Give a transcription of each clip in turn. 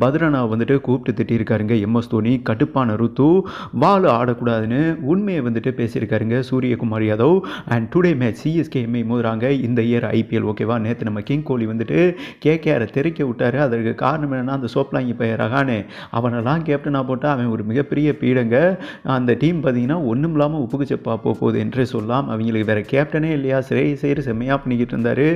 பத்ரனா வந்துட்டு கூப்பிட்டு திட்டியிருக்காருங்க எம்எஸ் தோனி கடுப்பான ருத்து வால் ஆடக்கூடாதுன்னு உண்மையை வந்துட்டு பேசியிருக்காருங்க Suryakumar Yadav. And today match CSK MI மோதுறாங்க. இந்த இயர் ஐபிஎல் ஓகேவா நேற்று நம்ம கிங் கோலி வந்துட்டு கேகேஆரை தெறிக்க விட்டாரு. அதற்கு காரணம் என்னென்னா அந்த சோப்லாங்கி பையன் ரகானே அவனெல்லாம் கேப்டனாக போட்டால் அவன் ஒரு மிகப்பெரிய பீடங்க. அந்த டீம் பார்த்தீங்கன்னா ஒன்றும் இல்லாமல் உப்புக்கு செப்பா போகுது என்றே சொல்லலாம். அவங்களுக்கு வேறு கேப்டனே இல்லையா? சிறை செய்கிற செம்மையாக பண்ணிக்கிட்டு இருந்தார்.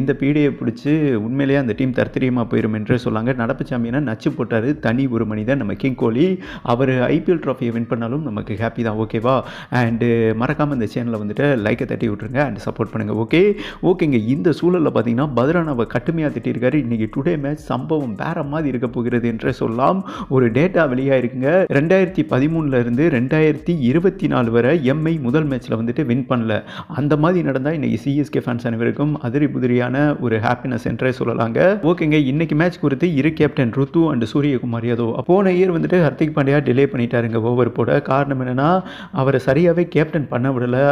இந்த பீடையை பிடிச்சி உண்மையிலேயே அந்த டீம் தர்த்தரியமாக போயிடும் என்றே சொல்லாங்க. நடப்பு சாம்பியனை நச்சு போட்டார். தனி ஒரு மனிதன் நம்ம கிங் கோலி. அவர் ஐபிஎல் ட்ராஃபியை வின் பண்ணாலும் நமக்கு ஹாப்பி தான். ஓகேவா அண்டு மறக்காமல் இந்த சேனலை வந்துட்டு லைக்கை தட்டி விட்ருங்க அண்ட் சப்போர்ட் பண்ணுங்கள் ஓகே ஓகேங்க இந்த சூழலில் பார்த்தீங்கன்னா பத்ரனாவை கட்டுமையாக திட்டிருக்காரு. இன்றைக்கி டுடே மேட்ச் சம்பவம் வேற மாதிரி இருக்க போகிறது என்றே சொல்லலாம். ஒரு டேட்டா வெளியாக இருக்குங்க. ரெண்டாயிரத்தி பதிமூணுலேருந்து ரெண்டாயிரத்தி இருபத்தி நாலு வரை எம்ஐ முதல் மேட்ச்சில் வந்துட்டு வின் பண்ணல. அந்த மாதிரி நடந்தால் இன்றைக்கி சிஎஸ்கே ஃபேன்ஸ் அனைவருக்கும் அதிரி புதிரியான ஒரு ஹாப்பினஸ் என்றே சொல்லலாங்க. ஓகேங்க இன்றைக்கி மேட்ச் குறித்து இரு கேப்டன் முத்து அண்ட் சூரியகுமார் யாதவ் போன இயர் வந்துட்டு ஹர்திக் பாண்டியா டிலே பண்ணிட்டாருங்க ஓவர் போட. காரணம் என்னென்னா அவரை சரியாகவே கேப்டன் பண்ண விடலை.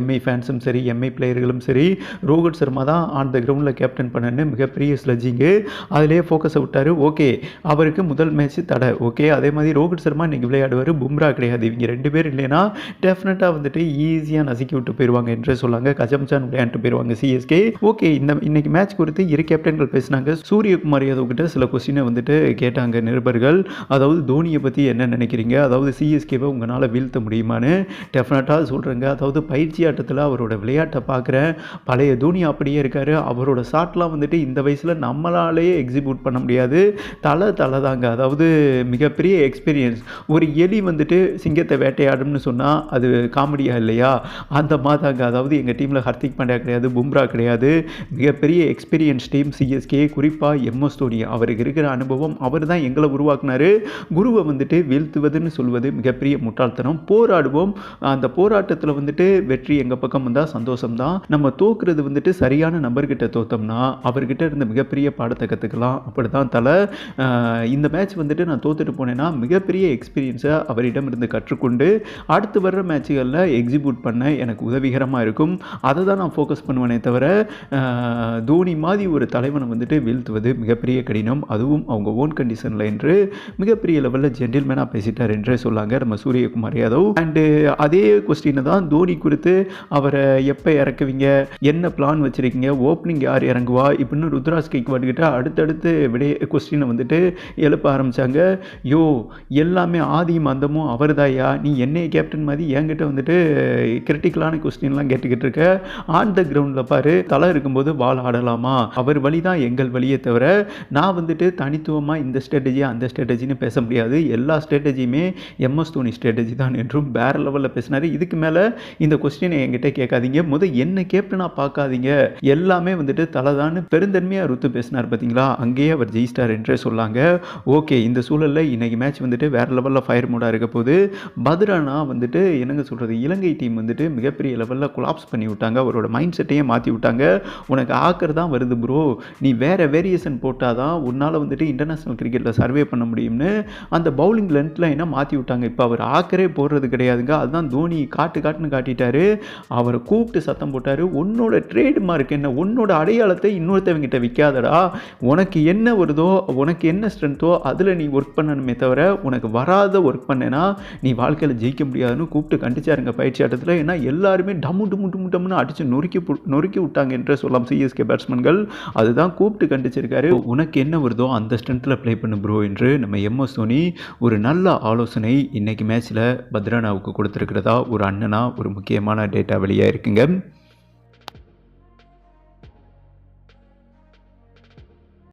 எம்ஐ ஃபேன்ஸும் சரி எம்ஐ பிளேயர்களும் சரி. ரோஹித் சர்மா தான் ஆன் த கிரவுண்டில் கேப்டன் பண்ணன்னு மிகப்பெரிய ஸ்லஜிங்கு அதிலே ஃபோக்கஸை விட்டார். ஓகே அவருக்கு முதல் மேட்ச் தடை. ஓகே அதே மாதிரி ரோஹித் சர்மா இன்றைக்கி விளையாடுவார். பும்ரா கிடையாது. இவங்க ரெண்டு பேர் இல்லைன்னா டெஃபினட்டாக வந்துட்டு ஈஸியாக நசுக்கி விட்டு போயிடுவாங்க என்று சொல்லாங்க. கஜம்சான் விளையாண்டு போயிடுவாங்க சிஎஸ்கே ஓகே இந்த இன்னைக்கு மேட்ச் குறித்து இரு கேப்டன்கள் பேசினாங்க. சூரியகுமார் யாதவ் கிட்ட சில கொஸ்டினை வந்துட்டு கேட்டாங்க நிருபர்கள். அதாவது தோனியை பற்றி என்ன நினைக்கிறீங்க? அதாவது சிஎஸ்கேவை உங்களால் வீழ்த்த முடியுமான்னு டெஃபினட்டாக சொல்கிறேங்க அதாவது பயிற்சி ஆட்டத்தில் அவரோட விளையாட்டை பார்க்குறேன். பழைய தோனி அப்படியே இருக்கார். அவரோட ஷாட்லாம் வந்துட்டு இந்த வயசில் நம்மளாலேயே எக்ஸிக்யூட் பண்ண முடியாது. தலை தலை தாங்க அதாவது மிகப்பெரிய எக்ஸ்பீரியன்ஸ் ஒரு எலி வந்துட்டு சிங்கத்தை வேட்டையாடும்னு சொன்னால் அது காமெடியாக இல்லையா? அந்த மாதாங்க அதாவது எங்கள் டீமில் ஹர்திக் பாண்டியா கிடையாது பும்ரா கிடையாது. மிகப்பெரிய எக்ஸ்பீரியன்ஸ் டீம் சிஎஸ்கே குறிப்பாக எம்எஸ் தோனி. அவருக்கு இருக்கிற அனுபவம் அவர் தான் எங்களை உருவாக்குனாரு. குருவை வந்துட்டு வீழ்த்துவதுன்னு சொல்வது மிகப்பெரிய முட்டாள்தனம். போராடுவோம். அந்த போராட்டத்தில் வந்துட்டு வெற்றி எங்கள் பக்கம் வந்தால் சந்தோஷம் தான் நம்ம தோக்குறது வந்துட்டு சரியான நபர்கிட்ட தோத்தோம்னா அவர்கிட்ட இருந்த மிகப்பெரிய பாடத்தை கற்றுக்கலாம் அப்படி தான் தலை இந்த மேட்ச் வந்துட்டு நான் தோத்துட்டு போனேன்னா மிகப்பெரிய எக்ஸ்பீரியன்ஸை அவரிடம் இருந்து கற்றுக்கொண்டு அடுத்து வர்ற மேட்சுகளில் எக்ஸிக்யூட் பண்ண எனக்கு உதவிகரமாக இருக்கும். அதை தான் நான் ஃபோக்கஸ் பண்ணுவேனே தவிர தோனி மாதிரி ஒரு தலைவனை வந்துட்டு வீழ்த்துவது மிகப்பெரிய கடினம். அதுவும் அவங்க ஓன் கண்டிஷனில் என்று மிகப்பெரிய லெவலில் ஜென்டில்மேனாக பேசிட்டார் என்றே சொல்லாங்க நம்ம சூரியகுமார் யாதவ். அண்டு அதே கொஸ்டினை தான் தோனி குறித்து அவரை எப்போ இறக்குவீங்க? என்ன பிளான் வச்சுருக்கீங்க? ஓப்பனிங் யார் இறங்குவா? இப்படின்னு ருத்ராஜ் கைக்வாட் வந்துக்கிட்டால் அடுத்தடுத்து விடைய கொஸ்டினை வந்துட்டு எழுப்ப ஆரம்பித்தாங்க யோ எல்லாமே ஆதியும் அந்தமும் அவர் தாயா நீ என்னைய கேப்டன் மாதிரி என்கிட்ட வந்துட்டு கிரிட்டிக்கலான கொஸ்டின்லாம் கேட்டுக்கிட்டு இருக்க. ஆன் த கிரவுண்டில் பாரு தலை இருக்கும்போது பால் ஆடலாமா? அவர் வழி தான் எங்கள் வழியே தவிர நான் வந்துட்டு சுலபமாக இந்த ஸ்ட்ராட்டஜி அந்த ஸ்ட்ராட்டஜின்னு பேச முடியாது. எல்லா ஸ்ட்ராட்டஜியுமே எம்எஸ் தோனி ஸ்ட்ராட்டஜி தான் என்றும் வேற லெவலில் பேசினார். இதுக்கு மேலே இந்த கொஸ்டினை என்கிட்ட கேட்காதீங்க. முத என்ன கேப்டனாக பார்க்காதீங்க. எல்லாமே வந்துட்டு தலைதான்னு பெருந்தன்மையாக ருத்து பேசினார் பார்த்தீங்களா அங்கேயே அவர் ஜெயிஸ்டார் என்றே சொல்லாங்க. ஓகே இந்த சூழலில் இன்றைக்கி மேட்ச் வந்துட்டு வேறு லெவலில் ஃபயர் மூடாக இருக்க போது பத்ரானா வந்துட்டு என்னங்க சொல்கிறது இலங்கை டீம் வந்துட்டு மிகப்பெரிய லெவலில் கொலாப்ஸ் பண்ணி விட்டாங்க. அவரோட மைண்ட் செட்டையே மாற்றி விட்டாங்க. உனக்கு ஆக்கர் தான் வருது ப்ரோ நீ வேற வேரியேஷன் போட்டால் தான் உன்னால் வந்துட்டு இன்டர்னல் கிரிக்கெட்டில் சர்வே பண்ண முடியும்னு அந்த பவுலிங் லென்த் லைனை மாற்றி விட்டாங்க? இப்போ அவர் ஆக்கரே போடுறது கிடையாதுங்க. அதுதான் தோனி காட்டு காட்டுன்னு காட்டிட்டாரு. அவரை கூப்பிட்டு சத்தம் போட்டார். உன்னோட ட்ரேட் மார்க் என்ன? உன்னோட அடையாளத்தை இன்னொருத்தவங்கிட்ட விற்காதடா உனக்கு என்ன வருதோ உனக்கு என்ன ஸ்ட்ரென்த்தோ அதில் நீ ஒர்க் பண்ணணுமே தவிர உனக்கு வராத ஒர்க் பண்ணேன்னா நீ வாழ்க்கையில் ஜெயிக்க முடியாதுன்னு கூப்பிட்டு கண்டிச்சாருங்க பயிற்சி ஆட்டத்தில். ஏன்னா எல்லாருமே டம்மு டும்மு டும்மு டம்முன்னு அடித்து நொறுக்கி நொறுக்கி விட்டாங்க என்று சொல்லலாம் சிஎஸ்கே பேட்ஸ்மேன்கள் அதுதான் கூப்பிட்டு கண்டிச்சிருக்காரு. உனக்கு என்ன வருதோ அந்த ஸ்ட்ரென்த்தில் ப்ளே பண்ணு ப்ரோ என்று நம்ம எம்எஸ் தோனி ஒரு நல்ல ஆலோசனை இன்னைக்கு மேட்ச்சில் பத்ரானாவுக்கு கொடுத்துருக்கிறதா? ஒரு அண்ணனா ஒரு முக்கியமான டேட்டா வெளியாக இருக்குங்க.